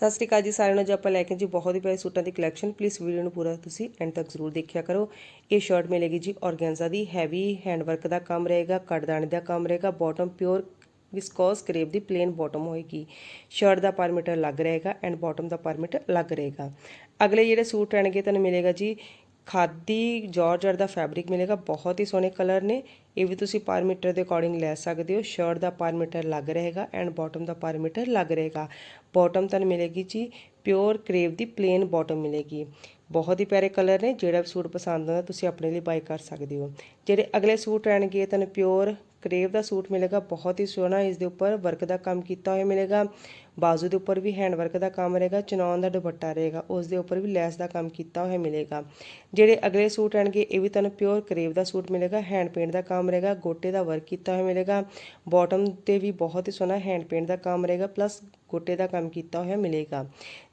ਸਤਿ ਸ਼੍ਰੀ ਅਕਾਲ ਜੀ ਸਾਰਿਆਂ ਨੂੰ ਜੇ ਆਪਾਂ ਲੈ ਕੇ ਜੀ ਬਹੁਤ ਹੀ ਪਿਆਰੇ ਸੂਟਾਂ ਦੀ ਕਲੈਕਸ਼ਨ ਪਲੀਜ਼ ਵੀਡੀਓ ਨੂੰ ਪੂਰਾ ਤੁਸੀਂ ਐਂਡ ਤੱਕ ਜ਼ਰੂਰ ਦੇਖਿਆ ਕਰੋ। ਇਹ ਸ਼ਰਟ ਮਿਲੇਗੀ ਜੀ ਔਰਗੈਂਜ਼ਾ ਦੀ ਹੈਵੀ ਹੈਂਡਵਰਕ ਦਾ ਕੰਮ ਰਹੇਗਾ, ਕੜਦਾਣੇ ਦਾ ਕੰਮ ਰਹੇਗਾ ਬਾਟਮ ਪਿਓਰ ਵਿਸਕੋਸ ਕਰੇਪ ਦੀ ਪਲੇਨ ਬਾਟਮ ਹੋਏਗੀ। ਸ਼ਰਟ ਦਾ ਪਰ ਮੀਟਰ ਲੱਗ ਰਹੇਗਾ and bottom the per metre ਲੱਗ ਰਹੇਗਾ। ਅਗਲੇ ਜਿਹੜੇ ਸੂਟ ਰਹਿਣਗੇ, ਤੁਹਾਨੂੰ ਮਿਲੇਗਾ ਜੀ ਖਾਦੀ ਜਾਰਜਟ ਦਾ ਫੈਬਰਿਕ ਮਿਲੇਗਾ, ਬਹੁਤ ਹੀ ਸੋਹਣੇ ਕਲਰ ਨੇ। ਇਹ ਵੀ ਤੁਸੀਂ ਪਰ ਮੀਟਰ ਦੇ ਅਕੋਰਡਿੰਗ ਲੈ ਸਕਦੇ ਹੋ। ਸ਼ਰਟ ਦਾ ਪਰ ਮੀਟਰ ਲੱਗ ਰਹੇਗਾ and bottom the per metre ਲੱਗ ਰਹੇਗਾ। ਬਾਟਮ ਤੁਹਾਨੂੰ ਮਿਲੇਗੀ ਜੀ ਪਿਓਰ ਕਰੇਵ ਦੀ ਪਲੇਨ ਬਾਟਮ ਮਿਲੇਗੀ। ਬਹੁਤ ਹੀ ਪਿਆਰੇ ਕਲਰ ਨੇ, ਜਿਹੜਾ ਵੀ ਸੂਟ ਪਸੰਦ ਆਉਂਦਾ, ਤੁਸੀਂ ਆਪਣੇ ਲਈ ਬਾਈ ਕਰ ਸਕਦੇ ਹੋ। ਜਿਹੜੇ ਅਗਲੇ ਸੂਟ ਰਹਿਣਗੇ, ਤੁਹਾਨੂੰ ਪਿਓਰ ਕਰੇਵ ਦਾ ਸੂਟ ਮਿਲੇਗਾ, ਬਹੁਤ ਹੀ ਸੋਹਣਾ ਇਸ ਦੇ ਉੱਪਰ ਵਰਕ ਦਾ ਕੰਮ ਕੀਤਾ ਹੋਇਆ ਮਿਲੇਗਾ। ਬਾਜ਼ੂ ਦੇ ਉੱਪਰ ਵੀ ਹੈਂਡ ਵਰਕ ਦਾ ਕੰਮ ਰਹੇਗਾ ਚਨੌਨ ਦਾ ਦੁਪੱਟਾ ਰਹੇਗਾ ਉਸ ਦੇ ਉੱਪਰ ਵੀ ਲੈਸ ਦਾ ਕੰਮ ਕੀਤਾ ਹੋਇਆ ਮਿਲੇਗਾ। ਜਿਹੜੇ ਅਗਲੇ ਸੂਟ ਰਹਿਣਗੇ, ਇਹ ਵੀ ਤੁਹਾਨੂੰ ਪਿਓਰ ਕਰੇਵ ਦਾ ਸੂਟ ਮਿਲੇਗਾ ਹੈਂਡ ਪੇਂਟ ਦਾ ਕੰਮ ਰਹੇਗਾ, ਗੋਟੇ ਦਾ ਵਰਕ ਕੀਤਾ ਹੋਇਆ ਮਿਲੇਗਾ। ਬਾਟਮ ਤੇ ਵੀ ਬਹੁਤ ਹੀ ਸੋਹਣਾ ਹੈਂਡ ਪੇਂਟ ਦਾ ਕੰਮ ਰਹੇਗਾ ਪਲੱਸ ਗੋਟੇ ਦਾ ਕੰਮ ਕੀਤਾ ਹੋਇਆ ਮਿਲੇਗਾ।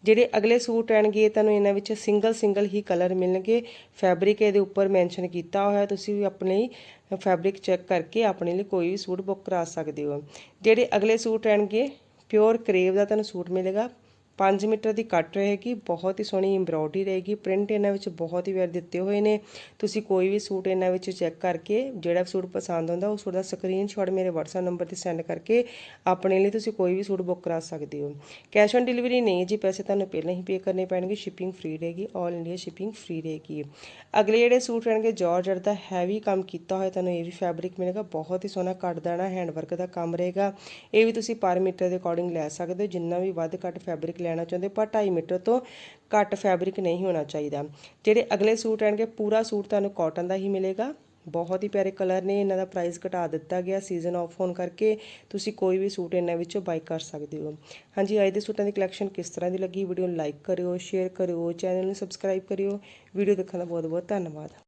ਜਿਹੜੇ ਅਗਲੇ ਸੂਟ ਰਹਿਣਗੇ, ਤੁਹਾਨੂੰ ਇਹਨਾਂ ਵਿੱਚ ਸਿੰਗਲ ਸਿੰਗਲ ਹੀ ਕਲਰ ਮਿਲਣਗੇ। ਫੈਬਰਿਕ ਇਹਦੇ ਉੱਪਰ ਮੈਂਸ਼ਨ ਕੀਤਾ ਹੋਇਆ, ਤੁਸੀਂ ਵੀ ਆਪਣੇ ਫੈਬਰਿਕ ਚੈੱਕ ਕਰਕੇ ਆਪਣੇ ਲਈ ਕੋਈ ਵੀ ਸੂਟ ਬੁੱਕ ਕਰਾ ਸਕਦੇ ਹੋ। ਜਿਹੜੇ ਅਗਲੇ ਸੂਟ ਰਹਿਣਗੇ, ਪਿਓਰ ਕਰੇਵ ਦਾ ਤੁਹਾਨੂੰ ਸੂਟ ਮਿਲੇਗਾ। 5 ਮੀਟਰ ਦੀ ਕੱਟ ਰਹੇਗੀ, ਬਹੁਤ ਹੀ ਸੋਹਣੀ ਐਮਬ੍ਰੋਇਡਰੀ ਰਹੇਗੀ ਪ੍ਰਿੰਟ ਇਹਨਾਂ ਵਿੱਚ ਬਹੁਤ ਹੀ ਵਾਰ ਦਿੱਤੇ ਹੋਏ ਨੇ। ਤੁਸੀਂ ਕੋਈ ਵੀ ਸੂਟ ਇਹਨਾਂ ਵਿੱਚ ਚੈੱਕ ਕਰਕੇ, ਜਿਹੜਾ ਸੂਟ ਪਸੰਦ ਆਉਂਦਾ ਉਹ ਸੂਟ ਦਾ ਸਕਰੀਨਸ਼ਾਟ ਮੇਰੇ WhatsApp ਨੰਬਰ ਤੇ ਸੈਂਡ ਕਰਕੇ ਆਪਣੇ ਲਈ ਤੁਸੀਂ ਕੋਈ ਵੀ ਸੂਟ ਬੁੱਕ ਕਰਾ ਸਕਦੇ ਹੋ। ਕੈਸ਼ ਔਨ ਡਿਲੀਵਰੀ ਨਹੀਂ ਹੈ ਜੀ, ਪੈਸੇ ਤੁਹਾਨੂੰ ਪਹਿਲਾਂ ਹੀ ਪੇ ਕਰਨੇ ਪੈਣਗੇ ਸ਼ਿਪਿੰਗ ਫ੍ਰੀ ਰਹੇਗੀ 올 ਇੰਡੀਆ ਸ਼ਿਪਿੰਗ ਫ੍ਰੀ ਰਹੇਗੀ। ਅਗਲੇ ਜਿਹੜੇ ਸੂਟ ਰਹਿਣਗੇ ਜਾਰਜਟ ਦਾ ਹੈਵੀ ਕੰਮ ਕੀਤਾ ਹੋਇਆ, ਤੁਹਾਨੂੰ ਇਹ ਵੀ ਫੈਬਰਿਕ ਮਿਲੇਗਾ, ਬਹੁਤ ਹੀ ਸੋਹਣਾ ਕੱਟ ਦਾਣਾ ਹੈਂਡ ਵਰਕ ਦਾ ਕੰਮ ਰਹੇਗਾ। ਇਹ ਵੀ ਤੁਸੀਂ ਪਰ ਮੀਟਰ ਦੇ ਅਕੋਰਡਿੰਗ ਲੈ ਸਕਦੇ ਹੋ, ਜਿੰਨਾ ਵੀ ਵੱਧ ਘੱਟ ਫੈਬਰਿਕ ਲੈਣਾ ਚਾਹੁੰਦੇ, ਪਰ 2.5 ਮੀਟਰ ਤੋਂ ਘੱਟ ਫੈਬਰਿਕ ਨਹੀਂ ਹੋਣਾ ਚਾਹੀਦਾ। ਜਿਹੜੇ ਅਗਲੇ ਸੂਟ ਰਹਿਣਗੇ ਪੂਰਾ ਸੂਟ ਤੁਹਾਨੂੰ ਕਾਟਨ ਦਾ ਹੀ ਮਿਲੇਗਾ। ਬਹੁਤ ਹੀ ਪਿਆਰੇ ਕਲਰ ਨੇ, ਇਹਨਾਂ ਦਾ ਪ੍ਰਾਈਸ ਘਟਾ ਦਿੱਤਾ ਗਿਆ ਸੀਜ਼ਨ ਆਫ ਹੋਣ ਕਰਕੇ ਤੁਸੀਂ ਕੋਈ ਵੀ ਸੂਟ ਇਹਨਾਂ ਵਿੱਚੋਂ ਬਾਈ ਕਰ ਸਕਦੇ ਹੋ। ਹਾਂਜੀ, ਅੱਜ ਦੇ ਸੂਟਾਂ ਦੀ ਕਲੈਕਸ਼ਨ ਕਿਸ ਤਰ੍ਹਾਂ ਦੀ ਲੱਗੀ? ਵੀਡੀਓ ਨੂੰ ਲਾਈਕ ਕਰਿਓ ਸ਼ੇਅਰ ਕਰਿਓ ਚੈਨਲ ਨੂੰ ਸਬਸਕ੍ਰਾਈਬ ਕਰਿਓ। ਵੀਡੀਓ ਦੇਖਣ ਦਾ ਬਹੁਤ ਬਹੁਤ ਧੰਨਵਾਦ।